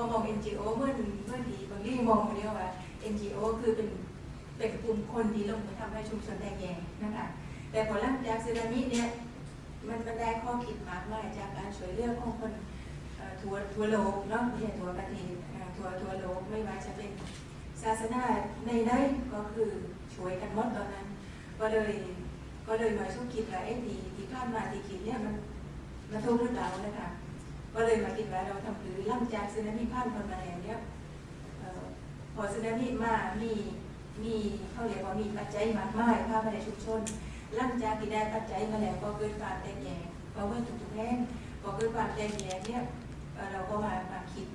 มอง NGO เมื่อเมื่อดีบางทีมองเรียกว่า NGO คือเป็นเป็นกลุ่มคนที่ลงมือทำให้ชุมชนแตกแยกนะคะแต่พอหลังจากสึนามิเนี่ยมันมันได้ข้อคิดมากมายจากการช่วยเหลือของคนทั่วทั่วโลกเนาะไม่ใช่ทั่วประเทศทั่วทั่วโลกไม่ว่าจะเป็นศาสนาในใดก็คือช่วยกันหมดตอนนั้น ก็เลยก็เลยมาช่วคิดว่าไอ้ดีที่ผ่านมาที่คิดเนี่ยมันมันทุกหรือเปล่านะคะ ก็เลยมาคิดว่าเราทำหรือหลังจากสึนามิผ่านพ้นมาแล้วเนี่ยพอสึนามิมามีมีเขาเรียกว่ามีปัจจัยมากมายภาพในชุมชนหลังจากที่ได้ปัจจัยมาแล้วก็เกิดความแตกแยกก็เมื่อทุกๆแห่งพอเกิดความแตกแยกเนี่ยเราก็มามาคิด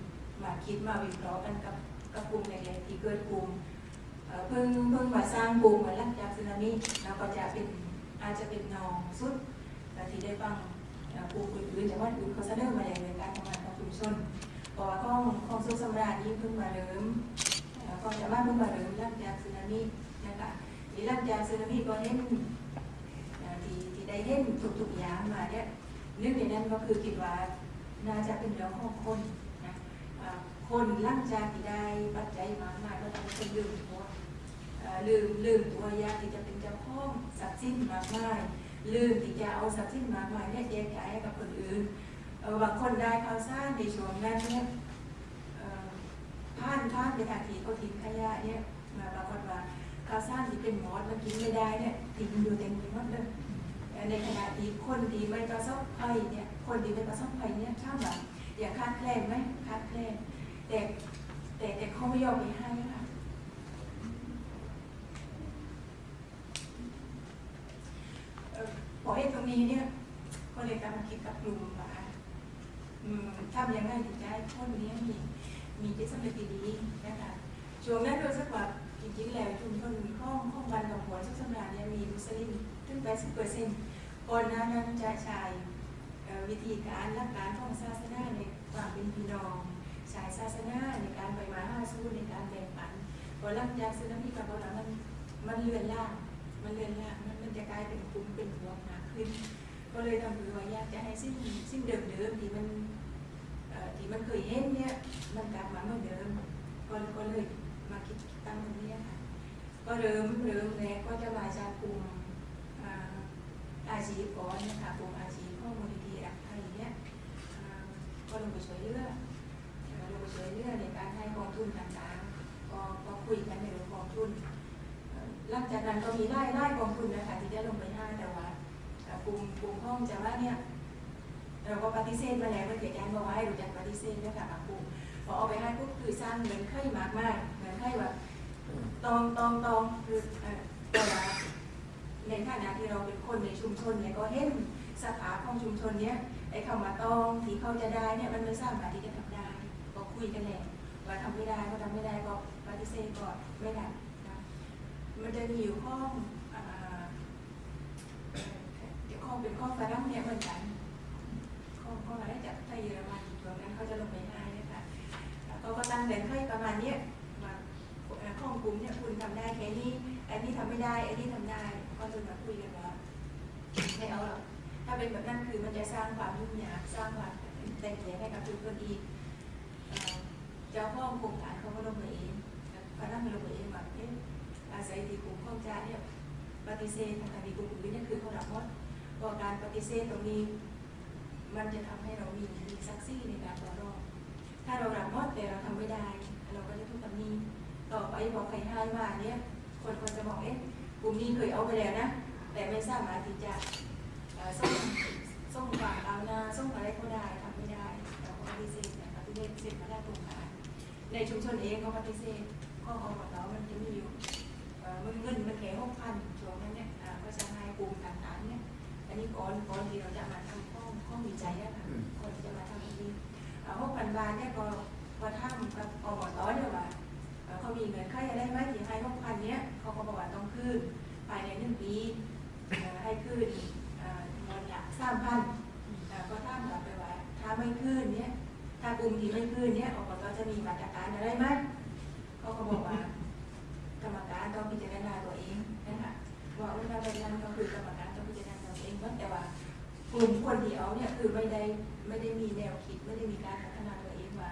มาคิดมาวิเคราะห์กันกับกับกลุ่มแตกแยกที่เกิดกลุ่มเพิ่งเพิ่งมาสร้างกลุ่มเหมือนหลังจากสึนามิแล้วก็จะเป็นอาจจะเป็นนองสุดแต่ที่ได้ฟัง เอ่อครูอื่นๆจากวัดอื่เขาเสนอมาอย่างในการทำงานของชุมชนเพราะว่าข้องข้องสุขสำราญนี้เพิ่งมาเริ่มก็จะว่าเพิ่งมาเริ่มหลังจากสึนามินะคะที่หลังจากสึนามิก็เห็นที่ที่ได้เห็นทุกๆอย่างมาเนี่ยนึกในนั้นก็คือคิดว่าน่าจะเป็นเรื่องของคนนะคนหลังจากที่ได้ปัจจัยมากมายก็ต้องเป็นลืมตัวลืมลืมตัวยาที่จะเป็นเจ้าของทรัพย์สิ้นมากมาย ลืมที่จะเอาทรัพย์สินมากมายเนี่ยแจกจ่ายให้กับคนอื่นบางคนได้ข่าวสารในช่วงนั้นเนี่ยผ่านผ่านไปทางที่เขาทิ้งขยะเนี่ยมาปรากฏว่าข่าวสารที่เป็นมอสมันกินไม่ได้เนี่ยทิ้งอยู่เต็มไปหมดเลยในขณะที่คนที่ไม่ประสบภัยเนี่ยคนที่ไม่ประสบภัยเนี่ยถ้าแบบอยากคาดแคลนไหมคาดแคลนแต่แต่แต่เขาไม่ยอมไปให้ ค่ะเอ่อพอเห็นตรงนี้เนี่ย ก็เลยกลับมาคิดกับลุ่มว่าทำยังไงถึงจะให้คนนี้มีมีจิตสำนึกดีๆนะคะช่วงนั้นโดยสักว่าจริงๆแล้วชุมชนข้องข้องบันกับหัวสุขสำราญเนี่ยมีมุสลิมถึง80เปอร์เซ็นต์ก่อนหน้านั้นจะใช้วิธีการรักการของศาสนาในความเป็นพี่น้องใช้ศาสนาในการไปมาห้าสู้ในการแบ่งปันพอหลังจากสึนามิกับเราแล้วมันมันเลือนล่างมันเรียนยากมันมันจะกลายเป็นกลุ่มเป็นหัวหนา ขึ้น ก็เลยทำให้ว่าอยากจะให้สิ้นสิ้นเดิมเดิมๆที่มันเอ่อที่มันเคยเห็นเนี่ยมันกลับมาเหมือนเดิมก็ก็เลยมาคิดตั้งตรงนี้ค่ะก็เริ่มเริ่มแรกก็จะมาจากกลุ่มอ่าอาชีพก่อนนะคะกลุ่มอาชีพข้อมูลดีๆรักไทยเนี่ยอ่าก็ลงไปช่วยเหลือเอ่อลงไปช่วยเหลือในการให้กองทุนต่างๆก็ก็คุยกันในเรื่องกองทุน หลังจากนั้นก็มีไล่ไล่กองทุนนะคะที่ได้ลงไปให้แต่ว่า กลุ่มกลุ่มห้องจะว่าเนี่ยเราก็ปฏิเสธมาแล้วก็เขียนยันบอกว่าให้รู้จักปฏิเสธด้วยค่ะบางกลุ่มพอเอาไปให้ปุ๊บคือสร้างเงินไข่มากมายเงินไข่แบบตองตองตองคืออ่อแต่ว่าในฐานะที่เราเป็นคนในชุมชนเนี่ยก็เห็นสภาพของชุมชนเนี่ยไอ้คำว่าตองที่เขาจะได้เนี่ยมันไม่สามารถที่จะทำได้ก็คุยกันแหละว่าทำไม่ได้ก็ทำไม่ได้ก็ปฏิเสธก่อนไม่ได้นะมันจะมีอยู่ข้ออ่าเดี๋ยวข้อเป็นข้อฝรั่งเนี่ยเหมือนกันข้อข้ออะไรจากไทยเยอรมันตรงนั้นเขาจะลงไปให้นะคะแล้วก็ก็ตั้งเดินค่อยประมาณเนี้ยมาเอ่ข้อกลุ่มเนี่ยคุณทำได้แค่นี้ อันนี้ทำไม่ได้ อันนี้ทำได้ ก็จะมาคุยกันว่าไม่เอาหรอกถ้าเป็นแบบนั้นคือมันจะสร้างความยุ่งยากสร้างความแตกแยกให้กับทุกคนอีกเอ่อเจ้าข้องโครงการเขาก็ลงมาเองฝรั่งลงมาเองแบบเอ๊ะอาศัยที่กลุ่มข้องจ้าเนี่ยปฏิเสธทางคดีกลุ่มอื่นเนี่ยคือเขารับว่า พอการปฏิเสธตรงนี้ มันจะทำให้เรามีมีซักซี่ในการต่อรองถ้าเรารับมดแต่เราทำไม่ได้ เราก็จะถูกข์ตำหนิต่อไปบอกใครให้มาเนี่ยคนคนจะบอกเอ๊ะกลุ่มนี้เคยเอาไปแล้วนะ แต่ไม่สามารถที่จะส่งส่งฝากเอานาส่งอะไรก็ได้ทำไม่ได้เราก็ปฏิเสธแต่ปฏิเสธเสร็จมาได้ตรงกันในชุมชนเองก็ปฏิเสธข้อของเรามันจะมีอยู่เอ่อมันเงินมันแค่หกพันช่วงนั้นเนี่ยก็จะให้กลุ่มต่างๆเนี่ย อันนี้ก่อนก่อนที่เราจะมาทำข้อข้อวิจัยอะค่ะก่อนที่จะมาทำอันนี้หกพันบาทเนี่ยก็ก็ทำกับอบตเนี่ยว่าเขามีเงินค่าอะไรไหมที่ให้หกพันเนี้ยเขาก็บอกว่าต้องคืนภายในหนึ่งปีให้คืนเอ่อเงินละสามพันก็ทำกลับไปว่าถ้าไม่คืนเนี่ยถ้ากลุ่มที่ไม่คืนเนี่ยอบตจะมีมาตรการอะไรไหมเขาก็บอกว่ากรรมการต้องพิจารณาตัวเองนะคะว่าเวลาไปนั่นก็คือกรรม วเองแต่ว่ากลุ่มคนที่เอาเนี่ยคือไม่ได้ไม่ได้มีแนวคิดไม่ได้มีการพัฒนาตัวเองว่า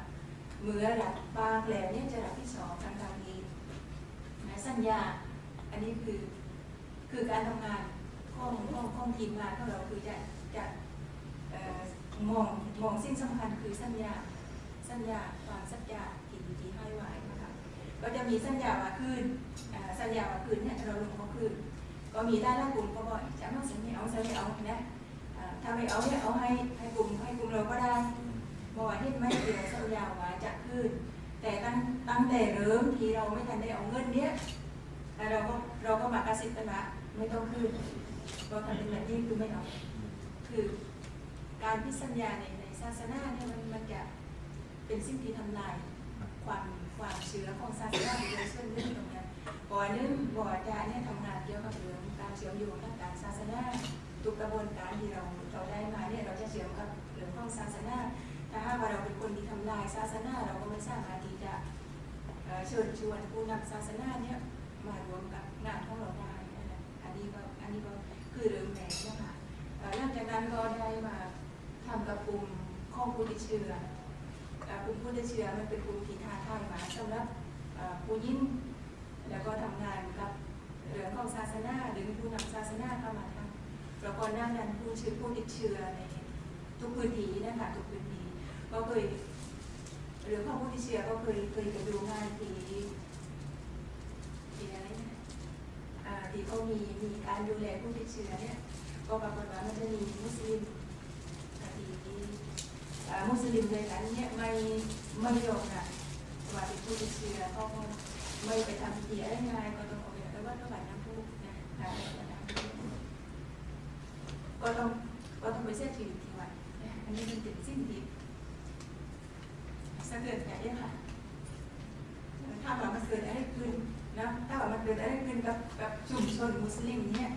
เมื่อรัฐบางแล้วเนี่ยจะรับที่สองทางการนี้นะสัญญา อันนี้คือคือการทำงานข้องข้องข้องทีมงานของเราคือจะจะมองมองสิ่งสำคัญคือสัญญาสัญญาความสัญญาที่ที่ให้ไว้นะคะก็จะมีสัญญาว่าคืนสัญญาว่าคืนเนี่ยเราลงเขาคืน ก็มีด้ละกลุ่มก็บอกจะเอาสัญญาเอาสัญญาเอานะอ่าถ้าไม่เอาเนี่ยเอาให้ให้กลุ่มให้กลุ่มเราก็ได้บอกว่าที่ไม่เกี่ยวสัญญาว่าจะคืนแต่ตั้งตั้งแต่เริ่มที่เราไม่ทันได้เอาเงินเนี้ยแล้วเราก็เราก็มากระสิบกันว่าไม่ต้องคืนเราทำเป็นแบบนี้คือไม่เอาคือการพิสัญญาในในศาสนาเนี่ยมันมันจะเป็นสิ่งที่ทำลายความความเชื้อของศาสนาโดยส่วนหนึ่งตรงนี้ บ่อนึ่งบ่ออาจารเนี่ยทำงานเกี่ยวกับเรื่องการเชื่อมโยงทางการศาสนาทุกกระบวนการที่เราเราได้มาเนี่ยเราจะเชื่อมกับเรื่องของศาสนาถ้าหากว่าเราเป็นคนที่ทำลายศาสนาเราก็ไม่สามารถที่จะเชิญชวนผู้นำศาสนาเนี่ยมารวมกับงานของเราได้นะคะอันนี้ก็อันนี้ก็คือเรื่องแรกนะคะหลังจากนั้นก็ได้มาทำกับกลุ่มข้อผู้ติดเชื้อเอ่อกลุ่มผู้ติดเชื้อมันเป็นกลุ่มที่ท้าทายมาสำหรับผู้ยิ่ง แล้วก็ทำงานกับเรื่องของศาสนาหรือผู้นำศาสนาเข้ามาทำแล้วก็หน้านั้นผู้เชื้อผู้ติดเชื้อในทุกพื้นที่นะคะทุกพื้นที่ก็เคยหรือของผู้ที่เชียร์ก็เคยเคยไปดูงานที่ที่อะไรนะที่เขามีมีการดูแลผู้ติดเชื้อเนี่ยก็ปรากฏว่ามันจะมีมุสลิมที่มุสลิมด้วยกันเนี่ยไม่ไม่ยอมนะว่าเป็นผู้ติดเชื้อเขาก็ ไม่ไปทำพิธีอะไรง่ายก็ต้องเอาไปแล้วว่าต้องบัตรน้ำพุนะอ่าบัตรน้ำพุก็ต้องก็ต้องไปเสียชีวิตที่วันอันนี้เป็นสิ่งที่สะเทือนใจเนี่ยค่ะถ้าว่ามันเกิดอะไรขึ้นนะถ้าว่ามันเกิดอะไรขึ้นกับกับชุมชนมุสลิมเนี่ย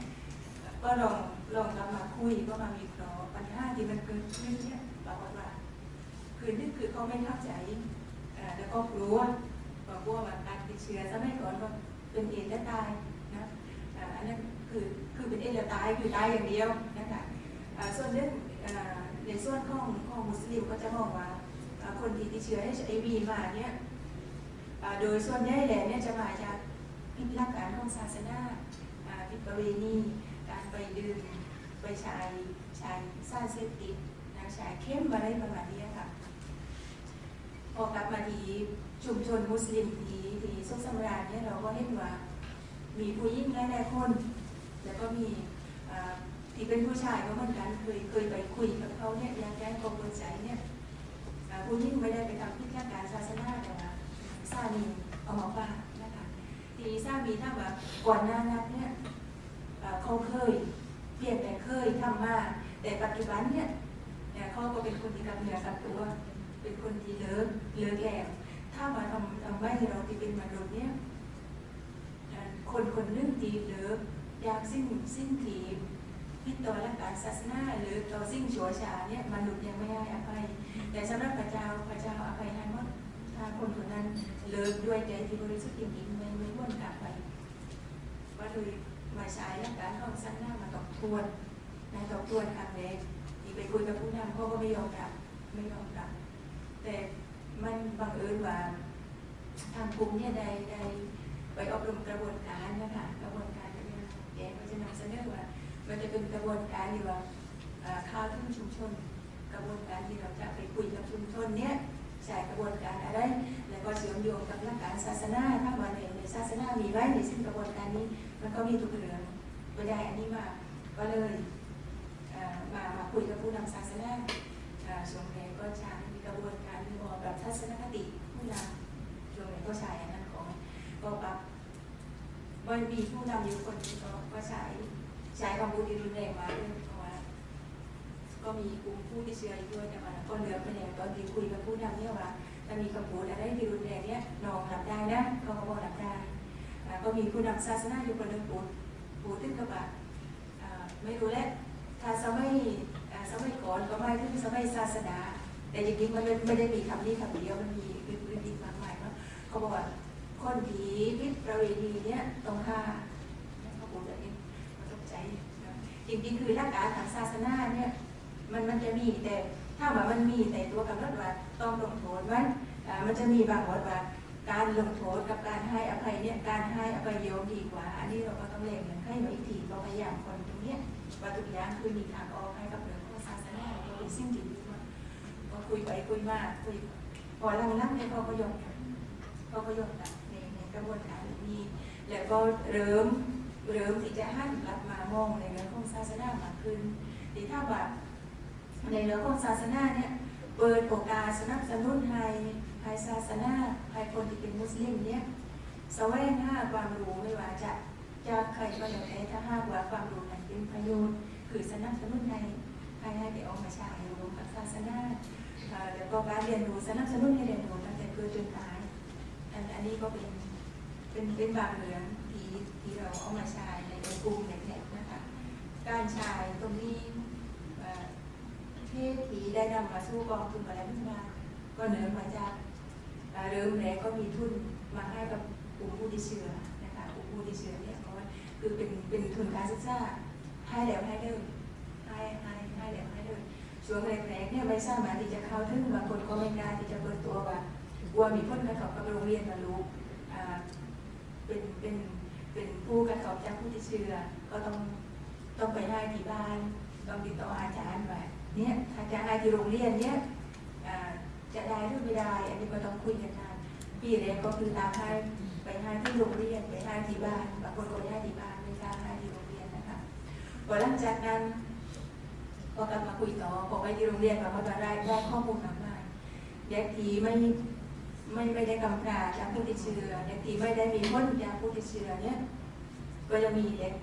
ก็ลองลองเรามาคุยก็มาวิเคราะห์ปัญหาที่มันเกิดขึ้นเนี่ยปรากว่าคือนี่คือเขาไม่เข้าใจแล้วก็กลัว ก็กลัวว่าการติดเชื้อสมัยก่อนก็เป็นเอดและตายนะอันนั้นคือคือเป็นเอดแล้วตายคือตายอย่างเดียวนะคะส่วนเรื่องในส่วนของของมุสลิมก็จะมองว่าคนที่ติดเชื้อ HIV มาเนี่ยโดยส่วนใหญ่แล้วเนี่ยจะมาจากพิษรักการของศาสนาอ่าพิษประเวณีการไปดื่มไปใช้ใช้สารเสพติดนะใช้เข้มอะไรประมาณนี้ค่ะพอกลับมาที ชุมชนมุสลิมที่ที่สุขสำราญเนี่ยเราก็เห็นว่า มีผู้หญิงหลายๆคน แล้วก็มีที่เป็นผู้ชายก็เหมือนกันเคยเคยไปคุยกับเขาเนี่ยอยากได้ความเปิดใจเนี่ยผู้ยิ่งไม่ได้ไปทำพิธีการศาสนาแต่ว่าสามีเอามาฝากนะคะทีนี้สามีถ้าว่าก่อนหน้านั้นเนี่ยเขาเคยเพียงแต่เคยทำมาแต่ปัจจุบันเนี่ยเขาก็เป็นคนที่กำเนิดกับตัวเป็นคนที่เลิกเลิกแล้ว ถ้ามาทำทำไว้ให้เราที่เป็นมนุษย์เนี่ยอ่าคนคนหนึงที่เลิกอยากสิ้นสิ้นทีพิดต่อและการศาสนาหรือต่อสิ่งชั่วช้าเนี่ยมนุษย์ยังไม่ให้อภัย แต่สำหรับพระเจ้าพระเจ้าอภัยให้หมดถ้าคนคนนั้นเลิกด้วยใจที่บริสุทธิ์จริงๆไม่ไม่วนกลับไปว่าโดยมาใช้หลักการของสั้นหน้ามาตอบทวนนะตอบทวนครั้งแรกที่ไปคุยกับผู้นำเขาก็ไม่ยอมรับไม่ยอมรับแต่ มันบังเอิญว่าทางกลุ่มเนี่ยได้ได้ไปอบรมกระบวนการนะคะกระบวนการที่แกก็จะนำเสนอว่ามันจะเป็นกระบวนการที่ว่าข้าวทุ่งชุมชน กระบวนการที่เราจะไปคุยกับชุมชนเนี้ยใช้กระบวนการอะไร แล้วก็เชื่อมโยงกับหลักการศาสนาถ้ามาในในศาสนามีไว้ในซึ่งกระบวนการนี้ มันก็มีทุกเรื่องก็ได้อันนี้มาก็เลยมามาคุยกับผู้นำศาสนาอ่าช่วงแรกก็ใช้กระบวนการที่บอกแบบทัศนคติผู้นำช่วงแรกก็ใช้อันนั้นของก็ปรับมัน มีผู้นำอยู่คนก็ก็ใช้ใช้ความพูดที่รุนแรงมาด้วยเพราะว่าก็มีกลุ่มผู้ที่เชื้ออยู่ด้วยแต่ว่าก็เหลือไปแล้วตอนที่คุยกับผู้นำเนี่ยว่าถ้ามีคำพูดอะไรที่รุนแรงเนี่ยน้องรับได้นะเขาก็บอกรับได้ก็มีผู้นำศาสนาอยู่คนหนึ่งพูดพูดถึงกับว่าอ่าไม่รู้แหละถ้าสมัยสมัยก่อนก็ไม่ถึงสมัยศาสนาแต่จริงๆมันไม่ได้มีคำนี้คำเดียวมันมีอื่นๆอีกมากมายเนาะเขาบอกว่าคนผีพิษประเวณีเนี่ยต้องฆ่าพูดแบบนี้เขาตกใจนะ จริงๆ คือหลักการทางศาสนาเนี่ยมันมันจะมีแต่ถ้าว่ามันมีแต่ตัวกำหนดว่าต้องลงโทษมันมันจะมีบางวัดว่าการลงโทษกับการให้อภัยเนี่ยการให้อภัยเยอะดีกว่า อันนี้เราก็ต้องเล็งให้ไว้อีกทีเราพยายามคนตรงเนี้ยว่าทุกอย่างคือมีทางออกให้กับเรื่องของศาสนาเราเป็นสิ่งที่ดีมากก็คุยไปคุยมาคุยพอเรานั่งเนี่ยเขาก็ยอมเขาก็ยอมรับในในกระบวนการนี้แล้วก็เริ่ม เริ่มที่จะหันกลับมามองในเรื่องของศาสนามากขึ้นดีถ้าว่าในเรื่องของศาสนาเนี่ยเปิดโอกาสสนับสนุนให้ให้ศาสนาให้คนที่เป็นมุสลิมเนี่ยแสวงหาความรู้ไม่ว่าจะจะใครก็แล้วแต่ถ้าหากว่าความรู้นั้นเป็นประโยชน์คือสนับสนุนให้ให้ให้ได้ออกมาใช้รวมกับศาสนาแล้วก็การเรียนรู้สนับสนุนให้เรียนรู้ตั้งแต่เกิดจนตายอันนี้ก็เป็นเป็นเป็นบางเรื่อง ที่ที่เราเอามาใช้ในกลุ่มเล็กๆนะคะการใช้ตรงนี้เที่ทีได้นำมาสู้กองทุนมาแล้วมาก็เนื่องมาจากเอ่อเริ่มแรกก็มีทุนมาให้กับกลุ่มผู้ที่เชื้อนะคะกลุ่มผู้ที่เชื้อเนี่ยเพราะว่าคือเป็นเป็นทุนการศึกษาให้แล้วให้เลยให้ให้ให้แล้วให้เลยช่วงแรกๆเนี่ยไม่สามารถที่จะเข้าถึงบางคนก็ไม่กล้าที่จะเปิดตัวว่ากลัวมีผลกระทบกับโรงเรียนมาลูกเป็นเป็น เป็นผู้กระทบจากผู้ที่เชื้อก็ต้องต้องไปให้ที่บ้านต้องติดต่ออาจารย์ไปเนี่ยถ้าจะให้ที่โรงเรียนเนี่ยจะได้หรือไม่ได้ อันนี้ก็ต้องคุยกันนานปีแรกก็คือตามให้ไปให้ที่โรงเรียนไปให้ที่บ้านบางคนก็ให้ที่บ้านไม่กล้าให้ที่โรงเรียนนะคะพอหลังจากนั้นก็กลับมาคุยต่อพอไปที่โรงเรียนก็มาได้ได้ข้อมูลมากมายเด็กที่ไม่ ไม่ไม่ได้กำพร้าจาผู้ติดเชื้อเด็กที่ไม่ได้มีพ้นจาผู้ติดเชื้อเนี่ยก็จะมีเด็ก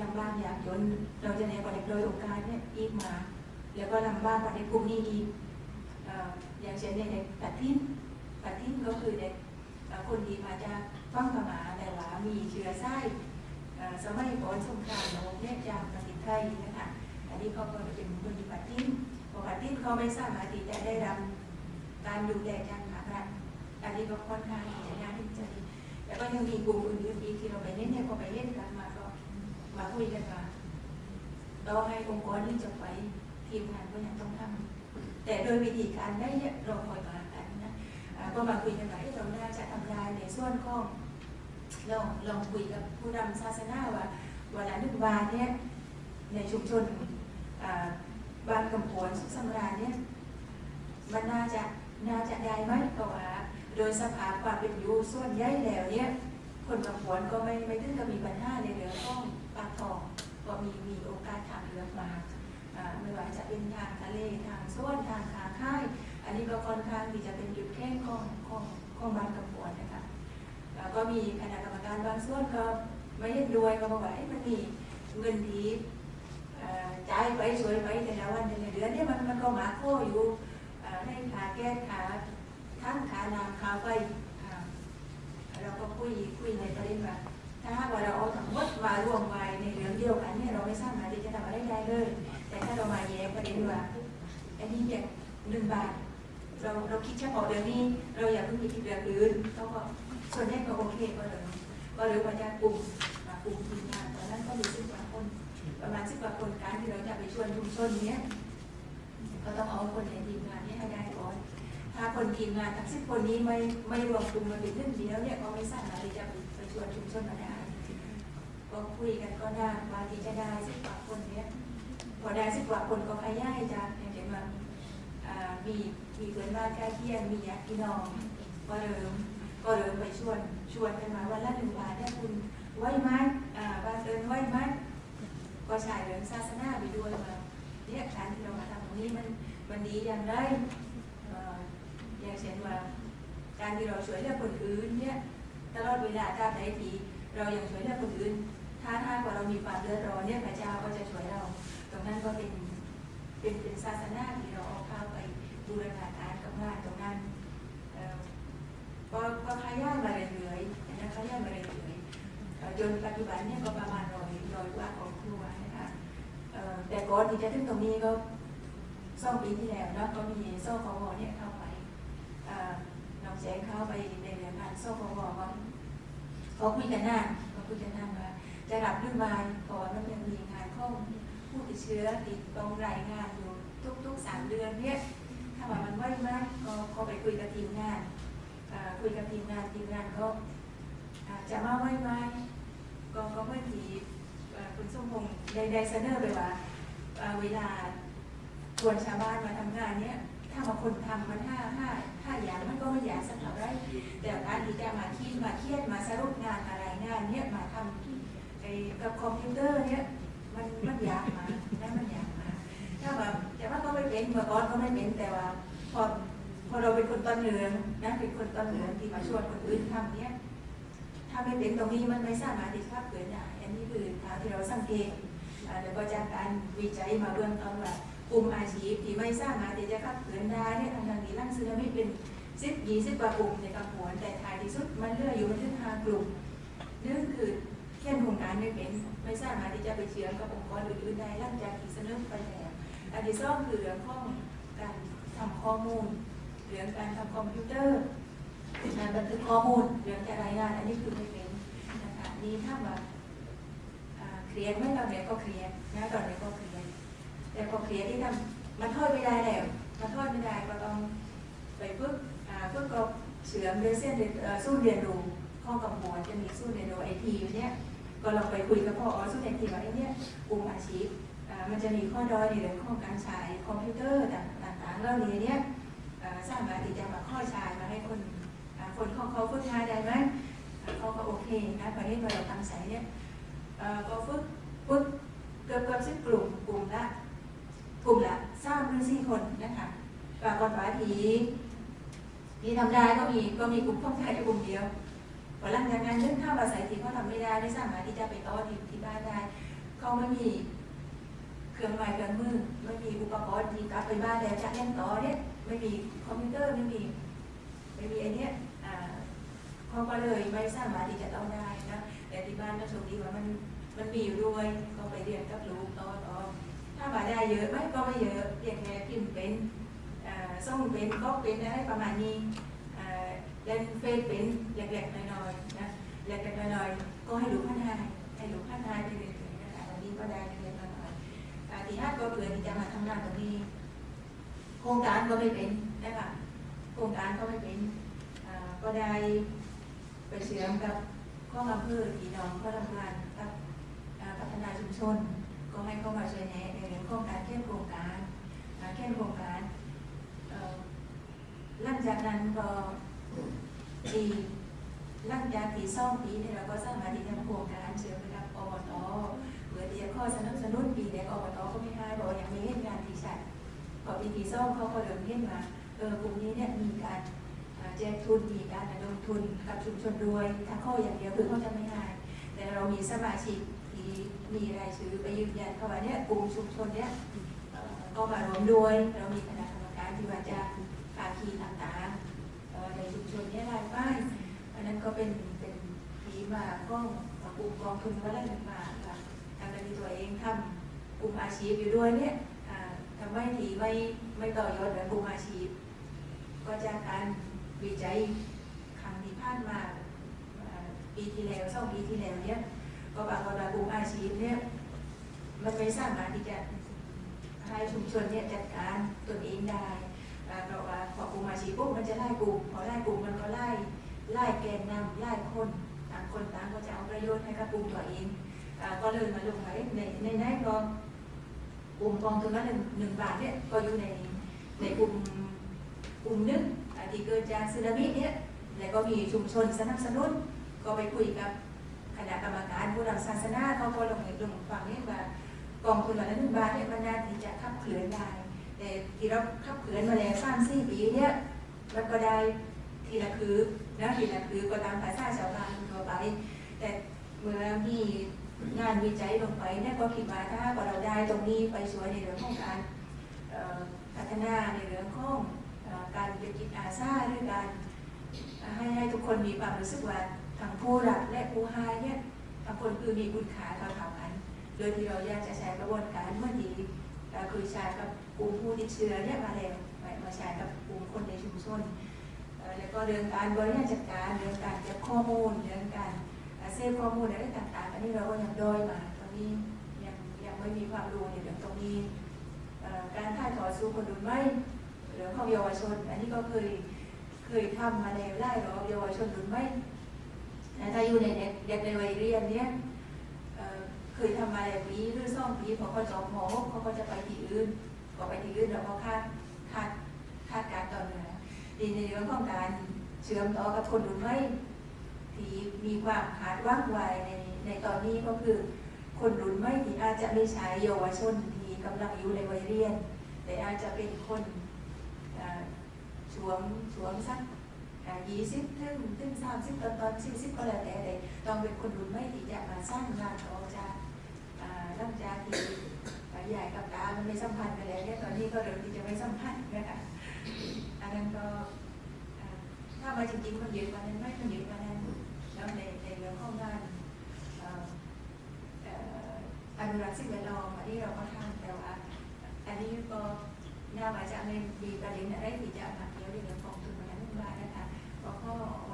ลำบากยากจนเราจะในประเด็นโดยโอกาสเนี่ยอีกมา แล้วก็ลำบากกว่าในกลุ่มนี้อีกอย่างเช่นในเด็กตัดทิ้นตัดทิ้นก็คือเด็กคนที่มาจากฟังพม่าแต่ว่ามีเชื้อไส้สมัยก่อนสงครามโลกเนี่ยจากประเทศไทยนะคะอันนี้เขาก็เป็นคนที่ปัดทิ้นพอปัดทิ้นเขาไม่สามารถที่จะได้รับการดูแลจาก อันนี้ก็ค่อนข้างที่จะยากที่จะดีแล้วก็ยังมีกลุ่มอื่นๆอีกที่เราไปเล่นเนี่ยพอไปเล่นกันมาก็มาคุยกันว่าเราให้องค์กรนี้จะไปทีมงานก็ยังต้องทำแต่โดยวิธีการได้เนี่ยเราคอยมากันนะก็มาคุยกันว่าเอ๊ะเราน่าจะทำลายในส่วนของลองลองคุยกับผู้นำศาสนาว่าวลาหนึ่งวานเนี่ยในชุมชนบ้านกำพวนสุขสำราญเนี่ยมันน่าจะน่าจะได้ไหมก็ว่า โดยสภาพความเป็นอยู่ส่วนใหญ่แล้วเนี่ย คนกำพวนก็ไม่ไม่ถึงกับมีปัญหาในเรื่องของปากท้องก็มีมีโอกาสทางเลือกมาไม่ว่าจะเป็นทางทะเลทางส่วนทางขาค่าย อันนี้ก็ค่อนข้างที่จะเป็นจุดแข็งของของของบ้านกำปวนนะคะแล้วก็มีคณะกรรมการบางส่วนก็ไม่เห็นด้วยก็บอกว่าเอ๊ะมันมีเงินทีจ่ายไปช่วยไปแต่ละวันแต่ละเดือนเนี่ยมันมันก็มาโคอยู่ให้ขาแก้ขา ทั้งขาน้ำขาไฟเราก็คุยคุยในประเด็นว่าถ้าหากว่าเราเอาทั้งหมดมารวมไว้ในเรื่องเดียวกันเนี่ยเราไม่สามารถที่จะทำอะไรได้เลย แต่ถ้าเรามาแยกประเด็นว่าอันนี้เนี่ยหนึ่งบาทเราเราคิดเฉพาะเรื่องนี้ เราอย่าเพิ่งไปคิดเรื่องอื่นเขาก็ส่วนใหญ่ก็โอเคก็เลยก็เลยมาจากกลุ่มกลุ่มทีมงานตอนนั้นก็มีสิบกว่าคน ประมาณสิบกว่าคนการที่เราจะไปชวนชุมชนเนี้ยก็ต้องเอาคนในทีมงานนี้ให้ได้ก่อน ถ้าคนทีมงานทั้งสิบคนนี้ไม่ไม่รวมกลุ่มมาเป็นหนึ่องเดียวเนี่ยก็ไม่สามารถที่จะไปชวนชุมชนมาได้ก็คุยกันก็ได้ว่าที่จะได้สิบกว่าคนเนี้ยพอได้สิบกว่าคนก็ขยายจากอย่างเช่นว่ามีมีเพื่อนบ้านใกล้เคียงมีญาติพี่น้องก็เริ่มก็เริ่มไปชวนชวนกันมาวันละหนึ่งบาทเนี่ยคุณไหวไหมบ้านเดินไหวไหมก็ใช้เรื่องศาสนาไปด้วยว่าเนี่ยการที่เรามาทำตรงนี้มันมันดีอย่างไร อย่างเช่นว่า การที่เราช่วยเหลือคนอื่นเนี่ยตลอดเวลาการใดทีเรายังช่วยเหลือคนอื่น ถ้าถ้าว่าเรามีความเดือดร้อนเนี่ยพระเจ้าก็จะช่วยเรา ตรงนั้นก็เป็นเป็นเป็นศาสนาที่เราเอาเข้าไปบูรณาการกับงานตรงนั้นเอ่อก็ก็ขยายมาเรื่อยๆนะขยายมาเรื่อยๆจนปัจจุบันเนี่ยก็ประมาณร้อยร้อยกว่าของครัวนะคะแต่ก่อนที่จะถึงตรงนี้ก็สองปีที่แล้วเนาะก็มีโซ่คอวเนี่ยเข้า แจ้งเข้าไปในเรื่องานโซ่คอวว่าเขาคุยกันหน้าเขาคุยกันหน้าว่าจะรับหรือไม่ก่อนมันยังมีงานข้อผู้ติดเชื้อติดตรงรายงานอยู่ทุกๆสามเดือนเนี่ยถ้าว่ามันไหวมากก็ก็ไปคุยกับทีมงานคุยกับทีมงานทีมงานก็อาจะมาไว้ไหมก็ก็เมื่อทีคุณส้มพงษ์ได้ได้เสนอไปว่าเอ่อเวลาชวนชาวบ้านมาทำงานเนี้ย ถ้าบางคนทำมันห้าห้าห้าอย่างมันก็ไม่อยากสักเท่าไรแต่การที่จะมาคิดมาเครียดมาสรุปงานอะไรงานเนี้ยมาทำไอ้กับคอมพิวเตอร์เนี้ยมันมันอยากมานะมันอยากมาถ้าแบบแต่ว่าก็ไม่เป็นเมื่อก่อนก็ไม่เป็นแต่ว่าพอพอเราเป็นคนต้นเหลืองนะเป็นคนต้นเหลืองที่มาชวนคนอื่นทำเนี้ยถ้าไม่เป็นตรงนี้มันไม่สามารถที่จะเกิดได้อันนี้คือทางที่เราสังเกตแล้วก็จากการวิจัยมาเบื้องต้นว่า กลุ่มอาชีพที่ไม่สามารถที่จะขับเคลื่อนได้เนี่ยทางทางนี้ร่างซึนามิเป็นสิบยี่สิบกว่ากลุ่มในกำพวนแต่ท้ายที่สุดมันเลืออยู่มันถึงห้ากลุ่มนึ่งคือเข่นโครงการไม่เป็นไม่สามาที่จะไปเชื่อมกับองค์กรอื่นๆได้หลังจากที่เสนอไปแล้วอันที่สองคือเรื่องของการทำข้อมูลเรื่องการทำคอมพิวเตอร์การบันทึกข้อมูลเรื่องจะรายงานอันนี้คือไม่เป็นนะคะนี่ถ้าว่าเครียดไม่ตอนนี้ก็เครียดนะตอนนี้ก็เครียด แต่พอเครียดที่ทำมันทอดไม่ได้แล้วมันทอดไม่ได้ก็ต้องไปฝึกอ่าฝึกก็เฉือมเรียนเส้นสู้เรียนรู้ข้อกำหนดจะมีสู้เรียนรู้ไอทีอยู่เนี่ยก็ลองไปคุยกับพ่ออ๋อสู้เรียนทีว่าไอเนี่ยกลุ่มอาชีพมันจะมีข้อด้อยในเรื่องของการใช้คอมพิวเตอร์ต่างๆแล้วนี้เนี่ยอ่าสามารถที่จะมาข้อใช้มาให้คนคนของเขาฝึกงานได้ไหมเขาก็โอเคนะประเทศเราตั้งใจเนี่ยก็ฝึกฝึกเกือบเกือบสิบกลุ่มกลุ่มละ กลุ่มละสามหรือสี่คนนะคะปรากฏว่าทีที่ทำได้ก็มีก็มีกลุ่มของไทยอยู่กลุ่มเดียวพอหลังจากนั้นเรื่องข้าวภาษาที่เขาทำไม่ได้ไม่สามารถที่จะไปต่อที่ที่บ้านได้เขาไม่มีเครื่องไม้เครื่องมือไม่มีอุปกรณ์ที่กลับไปบ้านแล้วจะเล่นต่อเนี่ยไม่มีคอมพิวเตอร์ไม่มีไม่มีไอเนี้ยอ่าเขาก็เลยไม่สามารถที่จะต้องได้นะแต่ที่บ้านก็โชคดีว่ามันมันมีอยู่ด้วยก็ไปเรียนกับลูกต่อต่อ ถ้ามาได้เยอะไหมก็ไม่เยอะเพียงแค่พิมพ์เป็นส่งเป็นก็เป็นอะไรประมาณนี้เล่นเฟซเป็นเล็กๆน้อยๆนะเล็กๆน้อยๆก็ให้ลูกพัฒนาให้ลูกพัฒนาไปเรื่อยๆนะคะวันนี้ก็ได้เรียนมาหน่อยที่ห้าก็เผื่อที่จะมาทำงานตรงนี้ โครงการก็ไม่เป็นนะคะโครงการก็ไม่เป็นก็ได้ไปเชื่อมกับข้ออำเภอที่น้องก็ทำงานกับพัฒนาชุมชน ก็ให้เข้ามาช่วยแนะในเรื่องของการเข้โครงการอ่าเข้โครงการหลังจากนั้นก็ปีหลังจากที่ซ่อมปีเนี่ยเราก็สามารถที่จะโครงการเชื่อมไปกับอบตเพื่อที่จะข้อสนับสนุนปีเด็กอบตก็ไม่ให้บอกว่ายังมีเหตุงานที่ชัดพอปีที่สองเขาก็เริ่มเห็นมาเออกลุ่มนี้เนี่ยมีการแจกทุนมีการระดมทุนกับชุมชนด้วยถ้าข้ออย่างเดียวคือเขาจะไม่ให้แต่เรามีสมาชิก ที่มีรายชื่อไปยืนยันเขาว่าเนี่ยกลุ่มชุมชนเนี่ยก็มารวมด้วยเรามีคณะกรรมการที่ว่าจะภาคีต่างๆในชุมชนเนี่ยรายป้ายอันนั้นก็เป็นเป็นทีมาก็กลุ่มกองทุนวัฒนธรรมค่ะทำเป็นตัวเองทำกลุ่มอาชีพอยู่ด้วยเนี่ยอ่าทำไม่ถีไม่ไม่ต่อยอดแบบกลุ่มอาชีพ ก็จากการวิจัยครั้งที่ผ่านมาอ่าปีที่แล้วสองปีที่แล้วเนี่ย ก็ปรากฏว่ากลุ่มอาชีพเนี่ยมันไม่สามารถที่จะให้ชุมชนเนี่ยจัดการตนเองได้เพราะว่าพอกลุ่มอาชีพปุ๊บมันจะไล่กลุ่มพอไล่กลุ่มมันก็ไล่ไล่แกนนำไล่คนต่างคนต่างก็จะเอาประโยชน์ให้กับกลุ่มตัวเองก็เลยมาลงไว้ในในนั้นก็กลุ่มกองทุนละหนึ่งหนึ่งบาทเนี่ยก็อยู่ในในกลุ่มกลุ่มนึงที่เกิดจากสึนามิเนี่ยแล้วก็มีชุมชนสนับสนุนก็ไปคุยกับ ณะกรรมการผู้นำศาสนาเขาก็ลงในลงฟังเนี่ยว่ากองทุนหละหนึ่งบาทเนี่ยมันน่าที่จะขับเคลื่อนได้ แต่ที่เราขับเคลื่อนมาแล้วสามสี่ปีเนี่ยมันก็ได้ทีละคือนะทีละคือก็ตามภาษาชาวบ้านทั่วไป แต่เมื่อมีงานวิจัยลงไปเนี่ยก็คิดว่าถ้าเราได้ตรงนี้ไปช่วยในเรื่องของการพัฒนาในเรื่องของการเป็นจิตอาสาหรือการให้ให้ทุกคนมีความรู้สึกว่า ทั้งผู้รับและผู้ให้เนี่ยทั้งคนคือมีคุณค่าเท่าๆกัน โดยที่เราอยากจะใช้กระบวนการเมื่อดีเอ่อคือใช้กับกลุ่มผู้ติดเชื้อเนี่ยมาแล้วมาใช้กับกลุ่มคนในชุมชนแล้วก็เรื่องการบริหารจัดการเรื่องการเก็บข้อมูลเรื่องการเซฟข้อมูลอะไรต่างๆ อันนี้เราก็ยังด้อยมาตรงนี้ยังยังไม่มีความรู้ในเรื่องตรงนี้การถ่ายทอดสู่คนรุ่นใหม่เรื่องของเยาวชน อันนี้ก็เคยเคยทำมาแล้วไล่รอบเยาวชนหรือไม่ นะถ้าอยู่ในเด็กในวัยเรียนเนี่ยเคยทำมาแล้วปีหรือซ่องปีพอเขาจบมหกเขาก็จะไปที่อื่นก็ไปที่อื่นแล้วก็คาดคาดคาดการณ์ต่อเนื่องดีในเรื่องของการเชื่อมต่อกับคนรุ่นใหม่ที่มีความคาดว่างไวในในตอนนี้ก็คือ คนรุ่นใหม่ที่อาจจะไม่ใช่เยาวชนที่กำลังอยู่ในวัยเรียน แต่อาจจะเป็นคนช่วงช่วงสัก ยี่สิบถึงถึงสามสิบตอนตอนสี่สิบก็แล้วแต่แต่ต้องเป็นคนรุ่นใหม่ที่จะมาสร้างงานออกจากอ่างจากที่ใหญ่กับตามันไม่สัมพันธ์กันแล้วเนี่ยตอนนี้ก็เริ่มที่จะไม่สัมพันธ์นะคะอันนั้นก็ถ้ามาจริงๆมันเยอะกว่านั้นไม่มันเยอะกว่านั้นแล้วในในเรื่องของงานอนุรักษ์สิ่งแวดล้อมอันนี้เราก็ทำแต่ว่าอันนี้ก็น่ามาจะไม่มีประเด็นอะไรที่จะมาเกี่ยวเรื่อง 어.